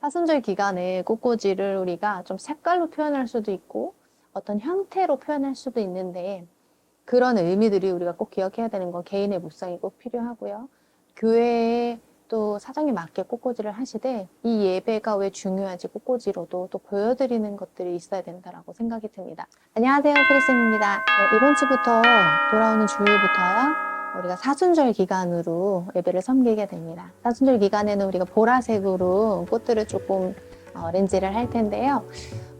사순절 기간에 꽃꽂이를 우리가 좀 색깔로 표현할 수도 있고 어떤 형태로 표현할 수도 있는데 그런 의미들이 우리가 꼭 기억해야 되는 건 개인의 묵상이 꼭 필요하고요. 교회에 또 사정에 맞게 꽃꽂이를 하시되 이 예배가 왜 중요한지 꽃꽂이로도 또 보여드리는 것들이 있어야 된다라고 생각이 듭니다. 안녕하세요, 크리스입니다. 네, 이번 주부터 돌아오는 주일부터요. 우리가 사순절 기간으로 예배를 섬기게 됩니다. 사순절 기간에는 우리가 보라색으로 꽃들을 조금 어, 렌즈를 할 텐데요.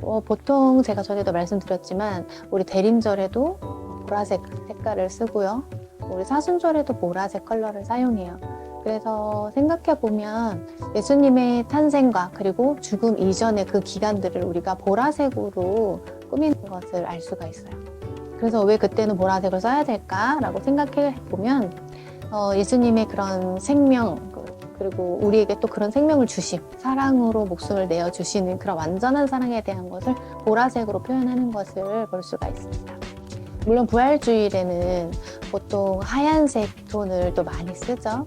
어, 보통 제가 전에도 말씀드렸지만 우리 대림절에도 보라색 색깔을 쓰고요. 우리 사순절에도 보라색 컬러를 사용해요. 그래서 생각해 보면 예수님의 탄생과 그리고 죽음 이전의 그 기간들을 우리가 보라색으로 꾸미는 것을 알 수가 있어요. 그래서 왜 그때는 보라색을 써야 될까라고 생각해 보면 어, 예수님의 그런 생명 그- 그리고 우리에게 또 그런 생명을 주심 사랑으로 목숨을 내어 주시는 그런 완전한 사랑에 대한 것을 보라색으로 표현하는 것을 볼 수가 있습니다. 물론 부활주일에는 보통 하얀색 톤을 또 많이 쓰죠.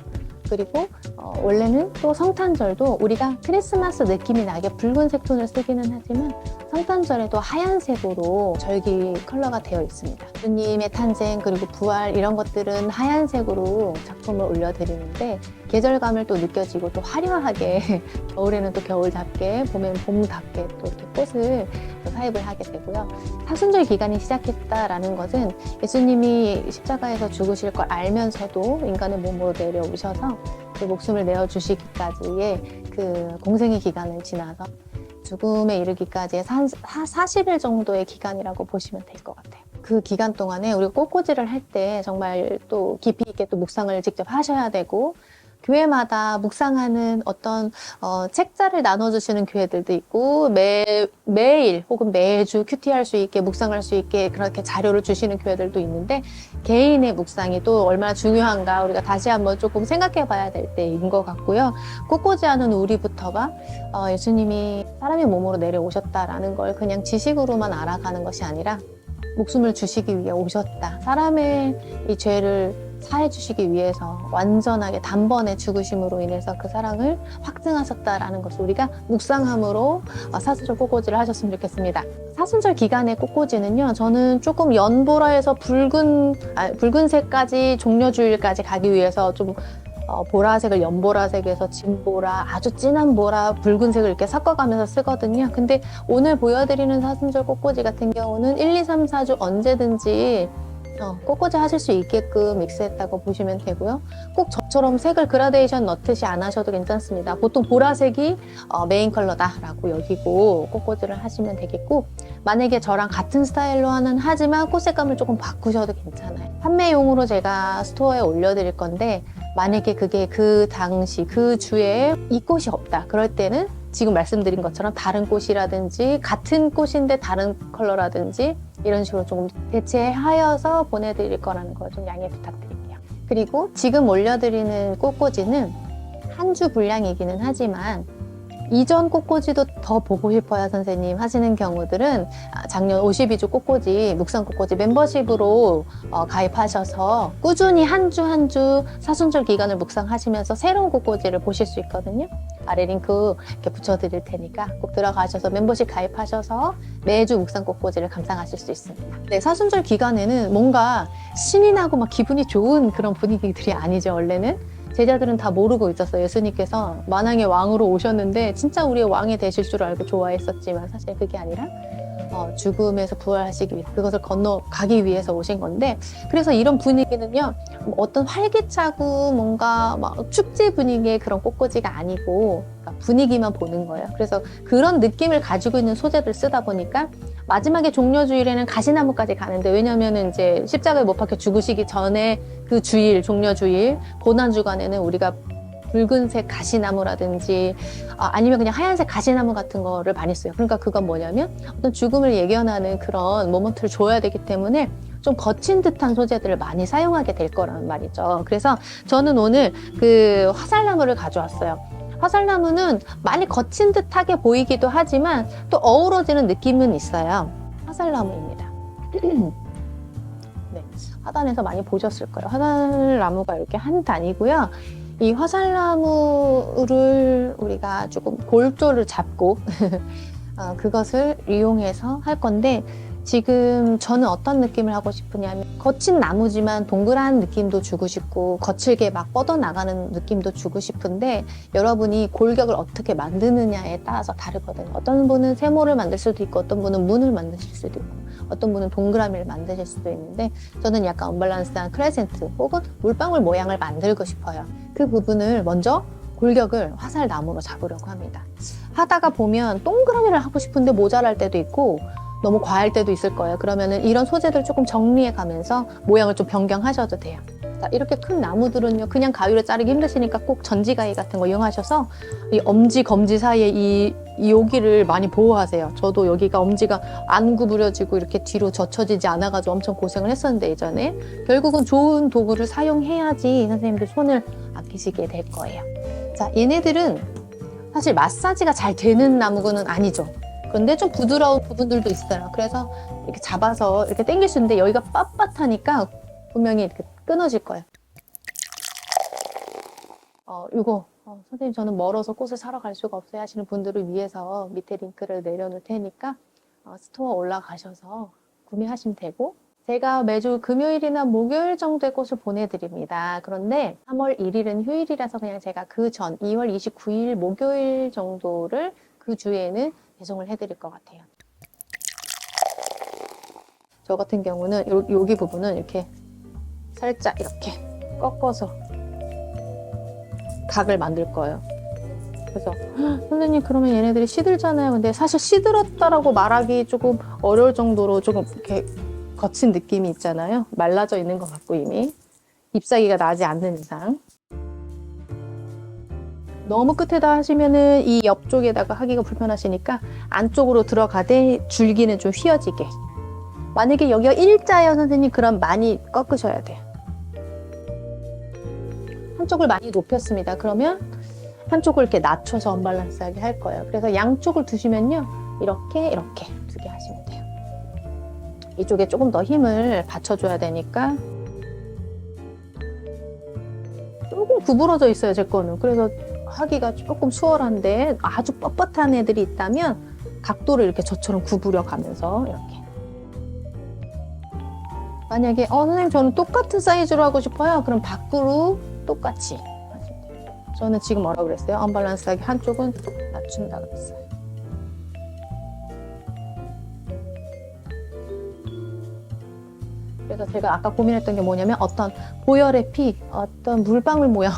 그리고 어, 원래는 또 성탄절도 우리가 크리스마스 느낌이 나게 붉은색 톤을 쓰기는 하지만 성탄절에도 하얀색으로 절기 컬러가 되어 있습니다. 주님의 탄생 그리고 부활 이런 것들은 하얀색으로 작품을 올려드리는데 계절감을 또 느껴지고 또 화려하게 겨울에는 또 겨울답게 봄에는 봄답게 또 이렇게 꽃을 또 사입을 하게 되고요. 사순절 기간이 시작했다라는 것은 예수님이 십자가에서 죽으실 걸 알면서도 인간의 몸으로 내려오셔서 그 목숨을 내어 주시기까지의 그 공생의 기간을 지나서 죽음에 이르기까지의 한 40일 정도의 기간이라고 보시면 될 것 같아요. 그 기간 동안에 우리가 꽃꽂이를 할 때 정말 또 깊이 있게 또 묵상을 직접 하셔야 되고 교회마다 묵상하는 어떤 어, 책자를 나눠주시는 교회들도 있고 매 매일 혹은 매주 큐티할 수 있게 묵상할 수 있게 그렇게 자료를 주시는 교회들도 있는데 개인의 묵상이 또 얼마나 중요한가 우리가 다시 한번 조금 생각해 봐야 될 때인 것 같고요. 꽃꽂이 하는 우리부터가 어, 예수님이 사람의 몸으로 내려오셨다라는 걸 그냥 지식으로만 알아가는 것이 아니라 목숨을 주시기 위해 오셨다. 사람의 이 죄를 사해 주시기 위해서 완전하게 단번에 죽으심으로 인해서 그 사랑을 확증하셨다라는 것을 우리가 묵상함으로 어, 사순절 꽃꽂이를 하셨으면 좋겠습니다. 사순절 기간의 꽃꽂이는요, 저는 조금 연보라에서 붉은 아, 붉은색까지 종려주일까지 가기 위해서 좀 어, 보라색을 연보라색에서 진보라, 아주 진한 보라, 붉은색을 이렇게 섞어가면서 쓰거든요. 근데 오늘 보여드리는 사순절 꽃꽂이 같은 경우는 1, 2, 3, 4주 언제든지 어, 꽃꽂이 하실 수 있게끔 믹스했다고 보시면 되고요. 꼭 저처럼 색을 그라데이션 넣듯이 안 하셔도 괜찮습니다. 보통 보라색이 어, 메인 컬러다라고 여기고 꽃꽂이를 하시면 되겠고 만약에 저랑 같은 스타일로 하는 하지만 꽃 색감을 조금 바꾸셔도 괜찮아요. 판매용으로 제가 스토어에 올려드릴 건데 만약에 그게 그 당시 그 주에 이 꽃이 없다. 그럴 때는 지금 말씀드린 것처럼 다른 꽃이라든지 같은 꽃인데 다른 컬러라든지 이런 식으로 조금 대체하여서 보내드릴 거라는 걸 좀 양해 부탁드릴게요. 그리고 지금 올려드리는 꽃꽂이는 한 주 분량이기는 하지만 이전 꽃꽂이도 더 보고 싶어요, 선생님 하시는 경우들은 아, 작년 52주 꽃꽂이, 묵상 꽃꽂이 멤버십으로 어, 가입하셔서 꾸준히 한 주 한 주 사순절 기간을 묵상하시면서 새로운 꽃꽂이를 보실 수 있거든요. 아래 링크 이렇게 붙여드릴 테니까 꼭 들어가셔서 멤버십 가입하셔서 매주 묵상 꽃꽂이를 감상하실 수 있습니다. 네, 사순절 기간에는 뭔가 신이 나고 막 기분이 좋은 그런 분위기들이 아니죠, 원래는. 제자들은 다 모르고 있었어요. 예수님께서 만왕의 왕으로 오셨는데 진짜 우리의 왕이 되실 줄 알고 좋아했었지만 사실 그게 아니라 어, 죽음에서 부활하시기 위해 그것을 건너가기 위해서 오신 건데 그래서 이런 분위기는요 뭐 어떤 활기차고 뭔가 막 축제 분위기의 그런 꽃꽂이가 아니고 그러니까 분위기만 보는 거예요. 그래서 그런 느낌을 가지고 있는 소재들 쓰다 보니까 마지막에 종려 주일에는 가시나무까지 가는데 왜냐면은 이제 십자가에 못 박혀 죽으시기 전에 그 주일 종려 주일 고난 주간에는 우리가 붉은색 가시나무라든지 아, 아니면 그냥 하얀색 가시나무 같은 거를 많이 써요. 그러니까 그건 뭐냐면 어떤 죽음을 예견하는 그런 모먼트를 줘야 되기 때문에 좀 거친 듯한 소재들을 많이 사용하게 될 거라는 말이죠. 그래서 저는 오늘 그 화살나무를 가져왔어요. 화살나무는 많이 거친 듯하게 보이기도 하지만 또 어우러지는 느낌은 있어요. 화살나무입니다. 네, 하단에서 많이 보셨을 거예요. 화살나무가 이렇게 한 단이고요. 이 화살나무를 우리가 조금 골조를 잡고 어, 그것을 이용해서 할 건데 지금 저는 어떤 느낌을 하고 싶으냐면 거친 나무지만 동그란 느낌도 주고 싶고 거칠게 막 뻗어나가는 느낌도 주고 싶은데 여러분이 골격을 어떻게 만드느냐에 따라서 다르거든요. 어떤 분은 세모를 만들 수도 있고 어떤 분은 문을 만드실 수도 있고 어떤 분은 동그라미를 만드실 수도 있는데 저는 약간 언밸런스한 크레센트 혹은 물방울 모양을 만들고 싶어요. 그 부분을 먼저 골격을 화살나무로 잡으려고 합니다. 하다가 보면 동그라미를 하고 싶은데 모자랄 때도 있고 너무 과할 때도 있을 거예요. 그러면은 이런 소재들 조금 정리해 가면서 모양을 좀 변경하셔도 돼요. 자, 이렇게 큰 나무들은요, 그냥 가위로 자르기 힘드시니까 꼭 전지가위 같은 거 이용하셔서 이 엄지, 검지 사이에 이, 이 여기를 많이 보호하세요. 저도 여기가 엄지가 안 구부려지고 이렇게 뒤로 젖혀지지 않아가지고 엄청 고생을 했었는데 예전에 결국은 좋은 도구를 사용해야지 선생님들 손을 아끼시게 될 거예요. 자, 얘네들은 사실 마사지가 잘 되는 나무는 아니죠. 그런데 좀 부드러운 부분들도 있어요. 그래서 이렇게 잡아서 이렇게 당길 수 있는데 여기가 빳빳하니까 분명히 이렇게 끊어질 거예요. 어, 이거 어, 선생님 저는 멀어서 꽃을 사러 갈 수가 없어요 하시는 분들을 위해서 밑에 링크를 내려놓을 테니까 어, 스토어 올라가셔서 구매하시면 되고 제가 매주 금요일이나 목요일 정도의 꽃을 보내드립니다. 그런데 3월 1일은 휴일이라서 그냥 제가 그 전 2월 29일 목요일 정도를 그 주에는 배송을 해드릴 것 같아요. 저 같은 경우는 요, 여기 부분은 이렇게 살짝 이렇게 꺾어서 각을 만들 거예요. 그래서 "헉, 선생님 그러면 얘네들이 시들잖아요. 근데 사실 시들었다라고 말하기 조금 어려울 정도로 조금 이렇게 거친 느낌이 있잖아요. 말라져 있는 것 같고 이미 잎사귀가 나지 않는 이상. 너무 끝에다 하시면은 이 옆쪽에다가 하기가 불편하시니까 안쪽으로 들어가되 줄기는 좀 휘어지게. 만약에 여기가 일자예요, 선생님, 그럼 많이 꺾으셔야 돼요. 한쪽을 많이 높였습니다. 그러면 한쪽을 이렇게 낮춰서 언밸런스하게 할 거예요. 그래서 양쪽을 두시면요. 이렇게, 이렇게 두 개 하시면 돼요. 이쪽에 조금 더 힘을 받쳐줘야 되니까 조금 구부러져 있어요, 제 거는. 그래서 하기가 조금 수월한데 아주 뻣뻣한 애들이 있다면 각도를 이렇게 저처럼 구부려 가면서 이렇게. 만약에 어 선생님 저는 똑같은 사이즈로 하고 싶어요. 그럼 밖으로 똑같이. 저는 지금 뭐라고 그랬어요? 언밸런스하게 한쪽은 낮춘다 그랬어요. 그래서 제가 아까 고민했던 게 뭐냐면 어떤 보혈의 피, 어떤 물방울 모양,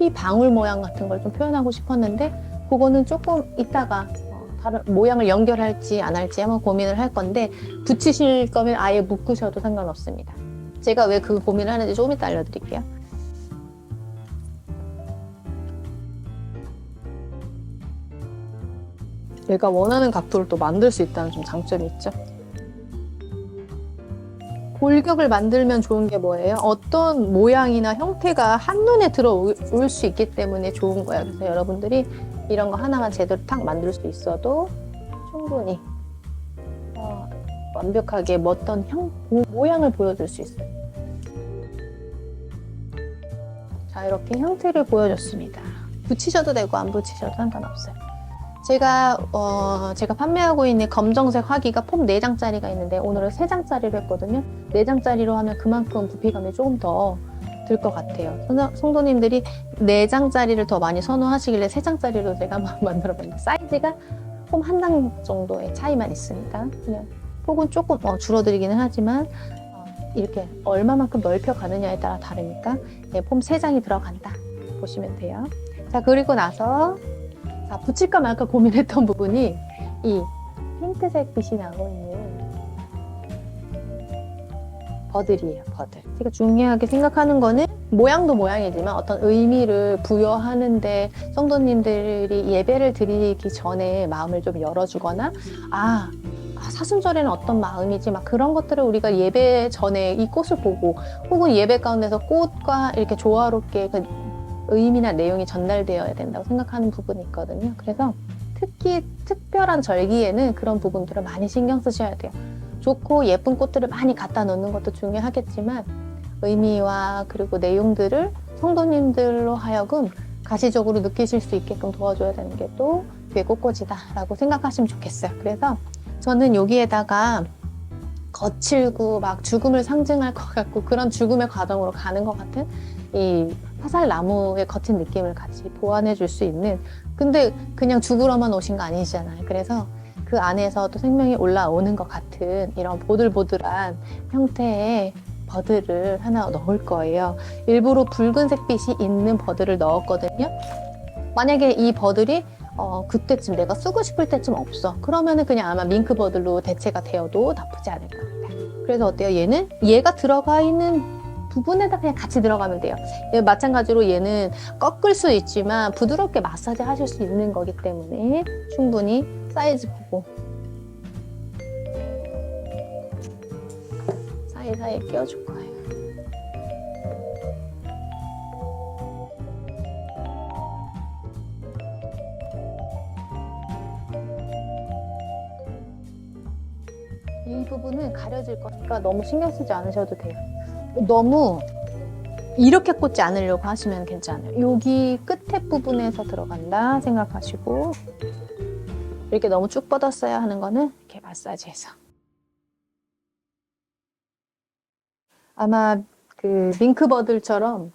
피 방울 모양 같은 걸 좀 표현하고 싶었는데 그거는 조금 이따가 어, 다른 모양을 연결할지 안 할지 한번 고민을 할 건데 붙이실 거면 아예 묶으셔도 상관없습니다. 제가 왜 그 고민을 하는지 조금 이따 알려드릴게요. 내가 원하는 각도를 또 만들 수 있다는 좀 장점이 있죠. 골격을 만들면 좋은 게 뭐예요? 어떤 모양이나 형태가 한눈에 들어올 수 있기 때문에 좋은 거예요. 그래서 여러분들이 이런 거 하나만 제대로 탁 만들 수 있어도 충분히 어, 완벽하게 뭐 어떤 형, 모- 모양을 보여줄 수 있어요. 자, 이렇게 형태를 보여줬습니다. 붙이셔도 되고 안 붙이셔도 상관없어요. 제가 어, 제가 판매하고 있는 검정색 화기가 폼 4장짜리가 있는데 오늘은 3장짜리로 했거든요. 4장짜리로 하면 그만큼 부피감이 조금 더 들 것 같아요. 성도- 성도님들이 4장짜리를 더 많이 선호하시길래 3장짜리로 제가 만들어봤는데 사이즈가 폼 한 장 정도의 차이만 있습니다. 그냥 폭은 조금 어, 줄어들기는 하지만 어, 이렇게 얼마만큼 넓혀가느냐에 따라 다르니까 네, 폼 3장이 들어간다 보시면 돼요. 자 그리고 나서 자, 붙일까 말까 고민했던 부분이 이 핑크색 빛이 나고 있는 버들이에요, 버들. 제가 중요하게 생각하는 거는 모양도 모양이지만 어떤 의미를 부여하는데 성도님들이 예배를 드리기 전에 마음을 좀 열어주거나 아, 아, 사순절에는 어떤 마음이지 막 그런 것들을 우리가 예배 전에 이 꽃을 보고 혹은 예배 가운데서 꽃과 이렇게 조화롭게 그 의미나 내용이 전달되어야 된다고 생각하는 부분이 있거든요. 그래서 특히 특별한 절기에는 그런 부분들을 많이 신경 쓰셔야 돼요. 좋고 예쁜 꽃들을 많이 갖다 놓는 것도 중요하겠지만 의미와 그리고 내용들을 성도님들로 하여금 가시적으로 느끼실 수 있게끔 도와줘야 되는 게또 교회 꽃꽂이다라고 생각하시면 좋겠어요. 그래서 저는 여기에다가 거칠고 막 죽음을 상징할 것 같고 그런 죽음의 과정으로 가는 것 같은 이 화살 나무의 거친 느낌을 같이 보완해 줄 수 있는 근데 그냥 죽으러만 오신 거 아니시잖아요. 그래서 그 안에서 또 생명이 올라오는 것 같은 이런 보들보들한 형태의 버드를 하나 넣을 거예요. 일부러 붉은색 빛이 있는 버드를 넣었거든요. 만약에 이 버들이 어, 그때쯤 내가 쓰고 싶을 때쯤 없어. 그러면은 그냥 아마 밍크 버들로 대체가 되어도 나쁘지 않을 것 같아요. 그래서 어때요? 얘는 얘가 들어가 있는 부분에다 그냥 같이 들어가면 돼요. 얘 마찬가지로 얘는 꺾을 수 있지만 부드럽게 마사지 하실 수 있는 거기 때문에 충분히 사이즈 보고 사이사이에 끼워줄 거예요. 이 부분은 가려질 거니까 너무 신경 쓰지 않으셔도 돼요. 너무 이렇게 꽂지 않으려고 하시면 괜찮아요. 여기 끝에 부분에서 들어간다 생각하시고 이렇게 너무 쭉 뻗었어야 하는 거는 이렇게 마사지해서 아마 그 밍크 버들처럼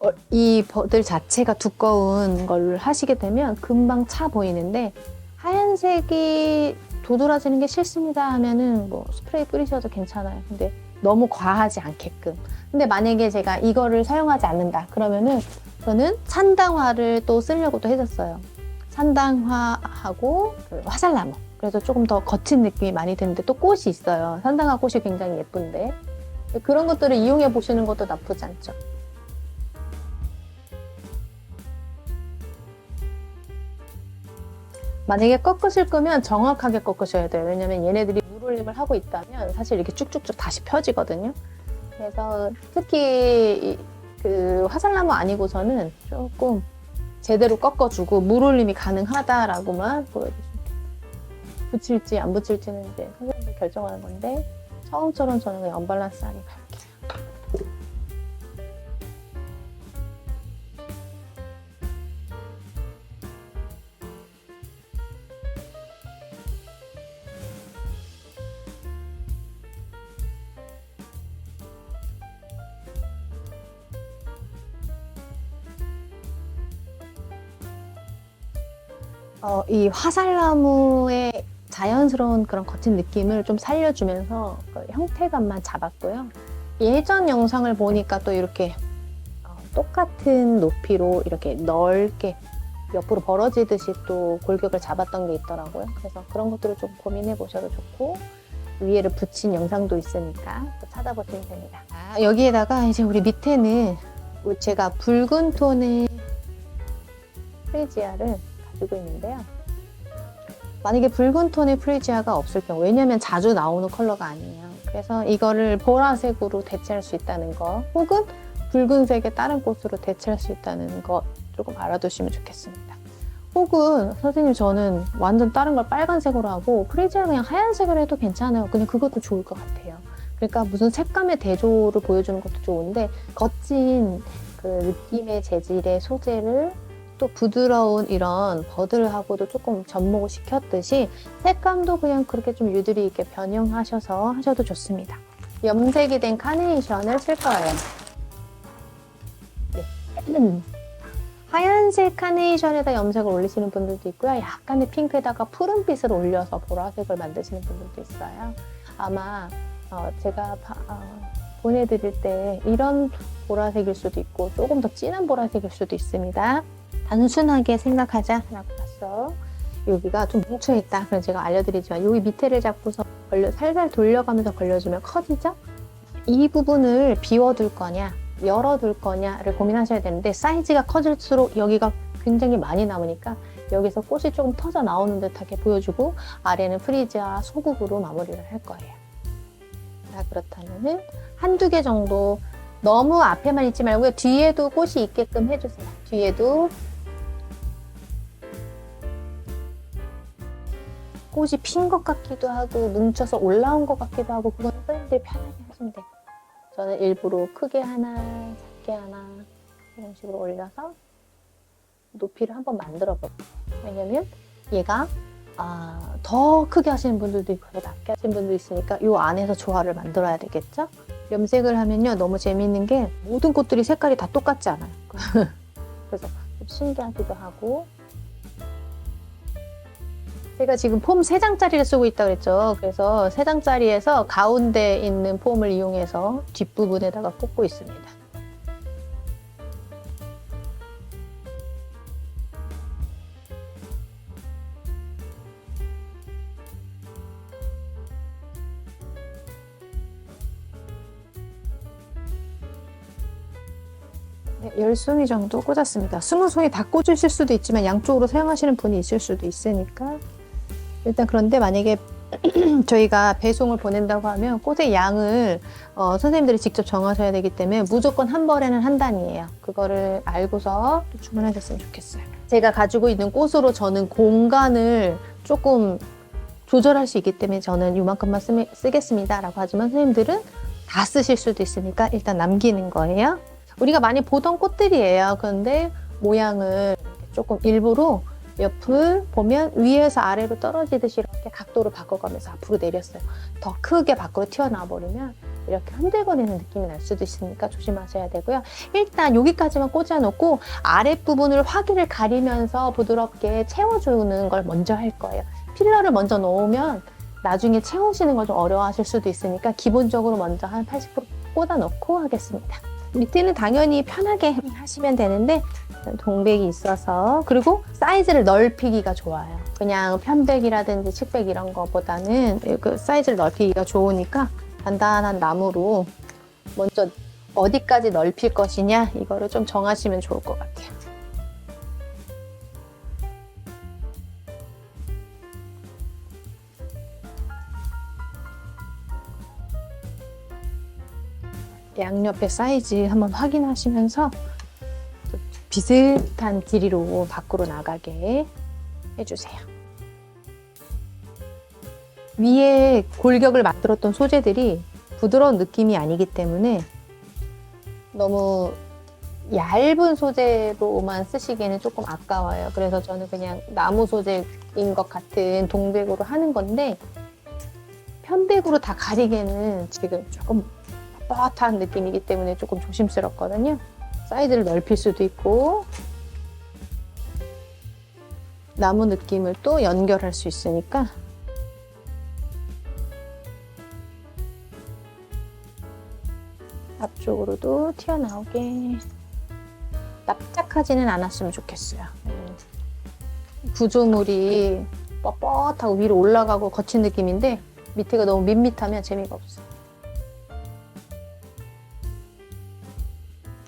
어, 이 버들 자체가 두꺼운 걸 하시게 되면 금방 차 보이는데 하얀색이 도드라지는 게 싫습니다 하면은 뭐 스프레이 뿌리셔도 괜찮아요. 근데 너무 과하지 않게끔. 근데 만약에 제가 이거를 사용하지 않는다 그러면은 저는 산당화를 또 쓰려고 또 해줬어요. 산당화하고 그 화살나무. 그래서 조금 더 거친 느낌이 많이 드는데 또 꽃이 있어요. 산당화 꽃이 굉장히 예쁜데 그런 것들을 이용해 보시는 것도 나쁘지 않죠. 만약에 꺾으실 거면 정확하게 꺾으셔야 돼요. 왜냐면 얘네들이 물올림을 하고 있다면 사실 이렇게 쭉쭉쭉 다시 펴지거든요. 그래서 특히 이- 그 화살나무 아니고서는 조금 제대로 꺾어주고 물 올림이 가능하다라고만 보여주시면 돼요. 붙일지 안 붙일지는 이제 선생님이 결정하는 건데 처음처럼 저는 그냥 언밸런스 하게 갈게요. 어, 이 화살나무의 자연스러운 그런 거친 느낌을 좀 살려주면서 그 형태감만 잡았고요. 예전 영상을 보니까 또 이렇게 어, 똑같은 높이로 이렇게 넓게 옆으로 벌어지듯이 또 골격을 잡았던 게 있더라고요. 그래서 그런 것들을 좀 고민해 보셔도 좋고 위에를 붙인 영상도 있으니까 또 찾아보시면 됩니다. 아, 여기에다가 이제 우리 밑에는 제가 붉은 톤의 프리지아를 가지고 있는데요. 만약에 붉은 톤의 프리지아가 없을 경우, 왜냐면 자주 나오는 컬러가 아니에요. 그래서 이거를 보라색으로 대체할 수 있다는 거, 혹은 붉은색의 다른 꽃으로 대체할 수 있다는 거 조금 알아두시면 좋겠습니다. 혹은 선생님 저는 완전 다른 걸 빨간색으로 하고 프리지아 그냥 하얀색으로 해도 괜찮아요. 그냥 그것도 좋을 것 같아요. 그러니까 무슨 색감의 대조를 보여주는 것도 좋은데 거친 그 느낌의 재질의 소재를 또 부드러운 이런 버들하고도 조금 접목을 시켰듯이 색감도 그냥 그렇게 좀 유두리 있게 변형하셔서 하셔도 좋습니다. 염색이 된 카네이션을 쓸 거예요. 네. 하얀색 카네이션에다 염색을 올리시는 분들도 있고요. 약간의 핑크에다가 푸른빛을 올려서 보라색을 만드시는 분들도 있어요. 아마 어, 제가 바- 어, 보내드릴 때 이런 보라색일 수도 있고 조금 더 진한 보라색일 수도 있습니다. 단순하게 생각하자라고 봤어. 여기가 좀 뭉쳐있다. 그래서 제가 알려드리지만 여기 밑에를 잡고서 걸려, 살살 돌려가면서 걸려주면 커지죠? 이 부분을 비워둘 거냐, 열어둘 거냐를 고민하셔야 되는데 사이즈가 커질수록 여기가 굉장히 많이 남으니까 여기서 꽃이 조금 터져 나오는 듯하게 보여주고 아래는 프리지아 소국으로 마무리를 할 거예요. 자, 그렇다면은 한두 개 정도 너무 앞에만 있지 말고요. 뒤에도 꽃이 있게끔 해주세요. 뒤에도 꽃이 핀 것 같기도 하고 뭉쳐서 올라온 것 같기도 하고 그건 선생님들이 편하게 하시면 돼요. 저는 일부러 크게 하나, 작게 하나 이런 식으로 올려서 높이를 한번 만들어 볼게요. 왜냐면 얘가 아, 더 크게 하시는 분들도 있고 더 낮게 하시는 분도 있으니까 이 안에서 조화를 만들어야 되겠죠? 염색을 하면요 너무 재미있는 게 모든 꽃들이 색깔이 다 똑같지 않아요. 그래서 좀 신기하기도 하고 제가 지금 폼 3장짜리를 쓰고 있다고 그랬죠. 그래서 3장짜리에서 가운데 있는 폼을 이용해서 뒷부분에다가 꽂고 있습니다. 10송이 정도 꽂았습니다. 20송이 다 꽂으실 수도 있지만 양쪽으로 사용하시는 분이 있을 수도 있으니까 일단 그런데 만약에 저희가 배송을 보낸다고 하면 꽃의 양을 어, 선생님들이 직접 정하셔야 되기 때문에 무조건 한 벌에는 한 단이에요. 그거를 알고서 또 주문하셨으면 좋겠어요. 제가 가지고 있는 꽃으로 저는 공간을 조금 조절할 수 있기 때문에 저는 이만큼만 쓰, 쓰겠습니다 라고 하지만 선생님들은 다 쓰실 수도 있으니까 일단 남기는 거예요. 우리가 많이 보던 꽃들이에요. 그런데 모양을 조금 일부러 옆을 보면 위에서 아래로 떨어지듯이 이렇게 각도를 바꿔가면서 앞으로 내렸어요. 더 크게 밖으로 튀어나와 버리면 이렇게 흔들거리는 느낌이 날 수도 있으니까 조심하셔야 되고요. 일단 여기까지만 꽂아놓고 아랫부분을 화기를 가리면서 부드럽게 채워주는 걸 먼저 할 거예요. 필러를 먼저 놓으면 나중에 채우시는 걸 좀 어려워하실 수도 있으니까 기본적으로 먼저 한 80% 꽂아놓고 하겠습니다. 밑에는 당연히 편하게 하시면 되는데 동백이 있어서 그리고 사이즈를 넓히기가 좋아요. 그냥 편백이라든지 칡백 이런 거보다는 그 사이즈를 넓히기가 좋으니까 단단한 나무로 먼저 어디까지 넓힐 것이냐 이거를 좀 정하시면 좋을 것 같아요. 양옆의 사이즈 한번 확인하시면서 또 비슷한 길이로 밖으로 나가게 해주세요. 위에 골격을 만들었던 소재들이 부드러운 느낌이 아니기 때문에 너무 얇은 소재로만 쓰시기에는 조금 아까워요. 그래서 저는 그냥 나무 소재인 것 같은 동백으로 하는 건데 편백으로 다 가리기에는 지금 조금 뻣뻣한 느낌이기 때문에 조금 조심스럽거든요. 사이즈를 넓힐 수도 있고 나무 느낌을 또 연결할 수 있으니까 앞쪽으로도 튀어나오게 납작하지는 않았으면 좋겠어요. 음. 구조물이 뻣뻣하고 위로 올라가고 거친 느낌인데 밑에가 너무 밋밋하면 재미가 없어요.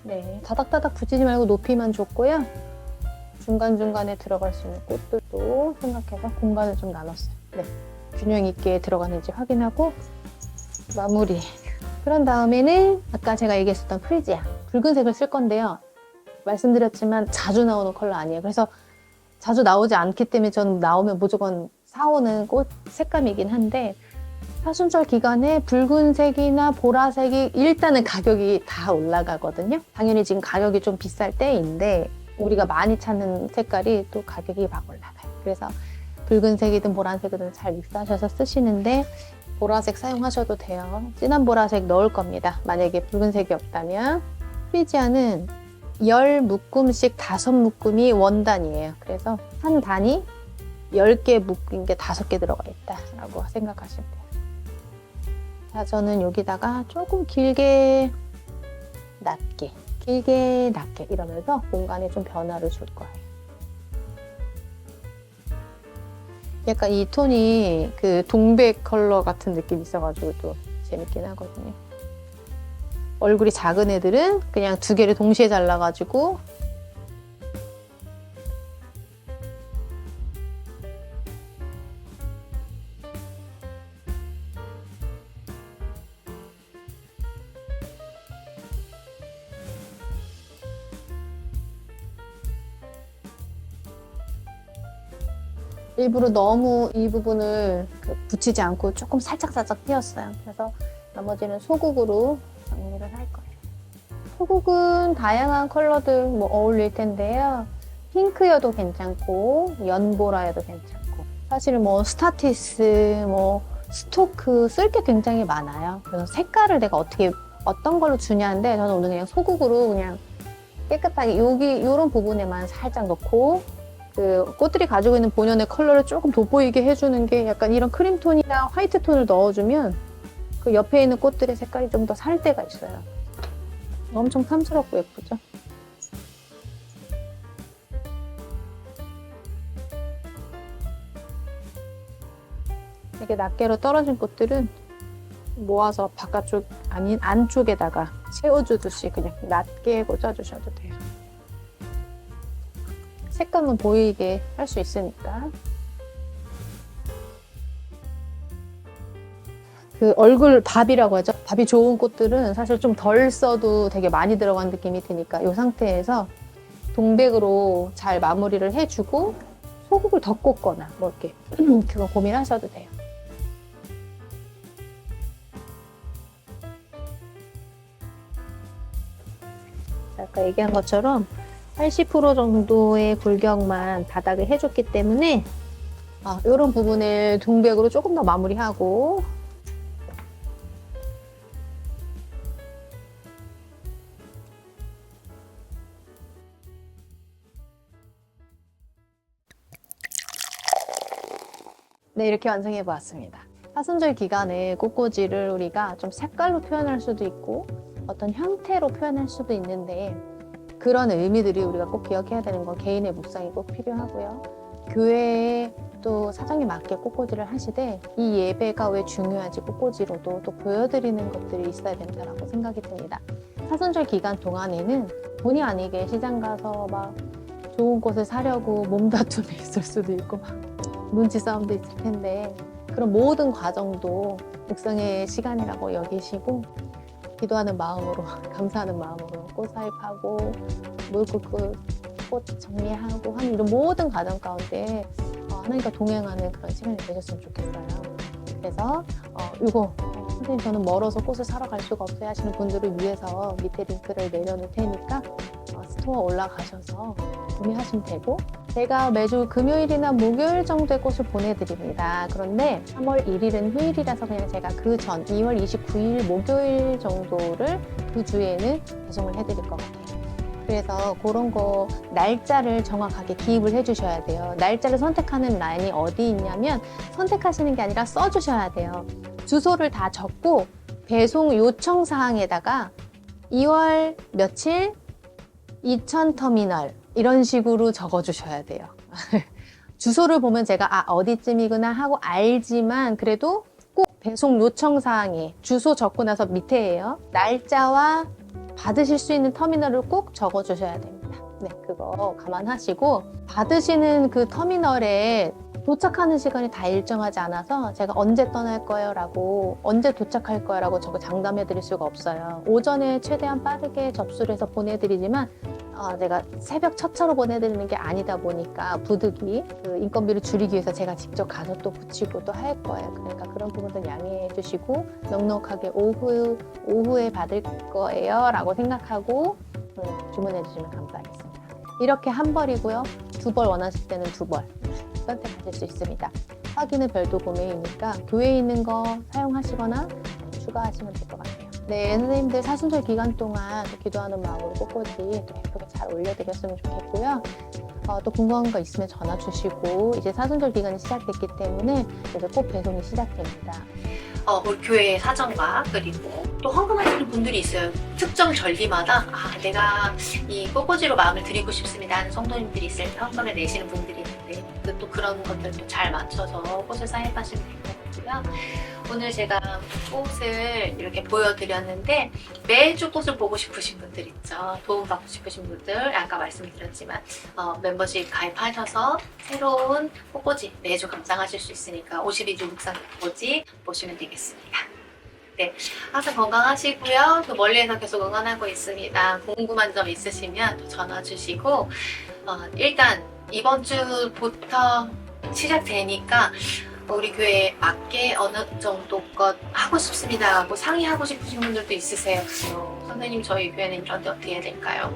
네, 다닥다닥 붙이지 말고 높이만 줬고요. 중간중간에 들어갈 수 있는 꽃들도 생각해서 공간을 좀 나눴어요. 네, 균형 있게 들어가는지 확인하고 마무리. 그런 다음에는 아까 제가 얘기했었던 프리지아 붉은색을 쓸 건데요. 말씀드렸지만 자주 나오는 컬러 아니에요. 그래서 자주 나오지 않기 때문에 저는 나오면 무조건 사오는 꽃 색감이긴 한데 사순절 기간에 붉은색이나 보라색이 일단은 가격이 다 올라가거든요. 당연히 지금 가격이 좀 비쌀 때인데 우리가 많이 찾는 색깔이 또 가격이 막 올라가요. 그래서 붉은색이든 보라색이든 잘 믹스하셔서 쓰시는데 보라색 사용하셔도 돼요. 진한 보라색 넣을 겁니다. 만약에 붉은색이 없다면 프리지아는 10묶음씩 5묶음이 원단이에요. 그래서 한 단이 10개 묶인 게 5개 들어가 있다라고 생각하시면 돼요. 자, 저는 여기다가 조금 길게 낮게, 길게 낮게 이러면서 공간에 좀 변화를 줄 거예요. 약간 이 톤이 그 동백 컬러 같은 느낌이 있어가지고 또 재밌긴 하거든요. 얼굴이 작은 애들은 그냥 두 개를 동시에 잘라가지고 일부러 너무 이 부분을 그 붙이지 않고 조금 살짝살짝 띄었어요. 그래서 나머지는 소국으로 정리를 할 거예요. 소국은 다양한 컬러들 뭐 어울릴 텐데요. 핑크여도 괜찮고 연보라여도 괜찮고 사실 뭐 스타티스 뭐 스토크 쓸 게 굉장히 많아요. 그래서 색깔을 내가 어떻게 어떤 걸로 주냐인데 저는 오늘 그냥 소국으로 그냥 깨끗하게 여기 이런 부분에만 살짝 넣고 그 꽃들이 가지고 있는 본연의 컬러를 조금 돋보이게 해주는 게 약간 이런 크림 톤이나 화이트 톤을 넣어주면 그 옆에 있는 꽃들의 색깔이 좀 더 살 때가 있어요. 엄청 탐스럽고 예쁘죠? 이렇게 낱개로 떨어진 꽃들은 모아서 바깥쪽 아닌 안쪽에다가 채워주듯이 그냥 낮게 꽂아주셔도 돼요. 색감은 보이게 할 수 있으니까. 그 얼굴 밥이라고 하죠. 밥이 좋은 꽃들은 사실 좀 덜 써도 되게 많이 들어간 느낌이 드니까 이 상태에서 동백으로 잘 마무리를 해주고 소국을 더 꽂거나 뭐 이렇게 그거 고민하셔도 돼요. 아까 얘기한 것처럼 80% 정도의 굴경만 바닥을 해줬기 때문에 아, 이런 부분을 동백으로 조금 더 마무리하고 네, 이렇게 완성해 보았습니다. 사순절 기간에 꽃꽂이를 우리가 좀 색깔로 표현할 수도 있고 어떤 형태로 표현할 수도 있는데 그런 의미들이 우리가 꼭 기억해야 되는 건 개인의 묵상이 꼭 필요하고요. 교회에 또 사정에 맞게 꽃꽂이를 하시되 이 예배가 왜 중요한지 꽃꽂이로도 또 보여드리는 것들이 있어야 된다고 생각이 듭니다. 사순절 기간 동안에는 본의 아니게 시장 가서 막 좋은 꽃을 사려고 몸다툼이 있을 수도 있고 막 눈치 싸움도 있을 텐데 그런 모든 과정도 묵상의 시간이라고 여기시고 기도하는 마음으로 감사하는 마음으로 꽃 사입하고 물 끓고 꽃 정리하고 하는 이런 모든 과정 가운데 어, 하나님과 동행하는 그런 시간이 되셨으면 좋겠어요. 그래서 어, 이거 어, 선생님 저는 멀어서 꽃을 사러 갈 수가 없어요 하시는 분들을 위해서 밑에 링크를 내려놓을 테니까 어, 스토어 올라가셔서 구매하시면 되고 제가 매주 금요일이나 목요일 정도의 꽃을 보내드립니다. 그런데 3월 1일은 휴일이라서 그냥 제가 그 전 2월 29일 목요일 정도를 그 주에는 배송을 해드릴 것 같아요. 그래서 그런 거 날짜를 정확하게 기입을 해주셔야 돼요. 날짜를 선택하는 라인이 어디 있냐면 선택하시는 게 아니라 써주셔야 돼요. 주소를 다 적고 배송 요청 사항에다가 2월 며칠 2000 터미널 이런 식으로 적어주셔야 돼요. 주소를 보면 제가 아 어디쯤이구나 하고 알지만 그래도 꼭 배송 요청 사항에 주소 적고 나서 밑에예요. 날짜와 받으실 수 있는 터미널을 꼭 적어주셔야 됩니다. 네, 그거 감안하시고 받으시는 그 터미널에 도착하는 시간이 다 일정하지 않아서 제가 언제 떠날 거예요 라고 언제 도착할 거예요 라고 저거 장담해 드릴 수가 없어요. 오전에 최대한 빠르게 접수를 해서 보내드리지만 어, 제가 새벽 첫 차로 보내드리는 게 아니다 보니까 부득이 그 인건비를 줄이기 위해서 제가 직접 가서 또 붙이고 또 할 거예요. 그러니까 그런 부분들 양해해 주시고 넉넉하게 오후, 오후에 받을 거예요 라고 생각하고 음, 주문해 주시면 감사하겠습니다. 이렇게 한 벌이고요. 두 벌 원하실 때는 두 벌 선택하실 수 있습니다. 확인은 별도 구매이니까 교회에 있는 거 사용하시거나 추가하시면 될 것 같아요. 네, 선생님들 사순절 기간 동안 또 기도하는 마음으로 꽃꽂이 또 예쁘게 잘 올려드렸으면 좋겠고요. 어, 또 궁금한 거 있으면 전화 주시고 이제 사순절 기간이 시작됐기 때문에 이제 꽃 배송이 시작됩니다. 어, 우리 교회 사정과 그리고 또 헌금하시는 분들이 있어요. 특정 절기마다 아, 내가 이 꽃꽂이로 마음을 드리고 싶습니다 하는 성도님들이 있을 때 헌금을 내시는 분들이 있는데 그- 또 그런 것들도 잘 맞춰서 꽃을 사입하시면 될 것 같고요. 오늘 제가 꽃을 이렇게 보여드렸는데 매주 꽃을 보고 싶으신 분들 있죠. 도움받고 싶으신 분들 아까 말씀드렸지만 어, 멤버십 가입하셔서 새로운 꽃꽂이 매주 감상하실 수 있으니까 52주 묵상 꽃꽂이 보시면 되겠습니다. 네, 항상 건강하시고요. 또 멀리에서 계속 응원하고 있습니다. 궁금한 점 있으시면 또 전화 주시고 어, 일단 이번 주부터 시작되니까 우리 교회에 맞게 어느 정도 것 하고 싶습니다 하고 상의하고 싶으신 분들도 있으세요. 어, 선생님 저희 교회는 이런데 어떻게 해야 될까요?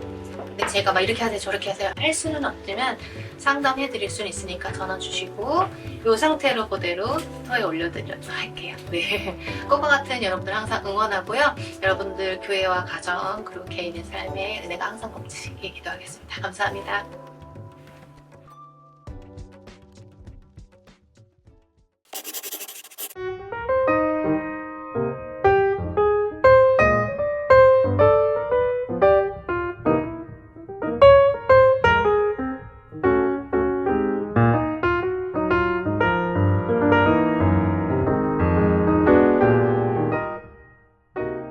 근데 제가 막 이렇게 하세요 저렇게 하세요 할 수는 없지만 상담해 드릴 수는 있으니까 전화 주시고 이 상태로 그대로 터에 올려드리도록 할게요. 네. 꽃과 같은 여러분들 항상 응원하고요. 여러분들 교회와 가정 그리고 개인의 삶에 은혜가 항상 넘치시길 기도하겠습니다. 감사합니다.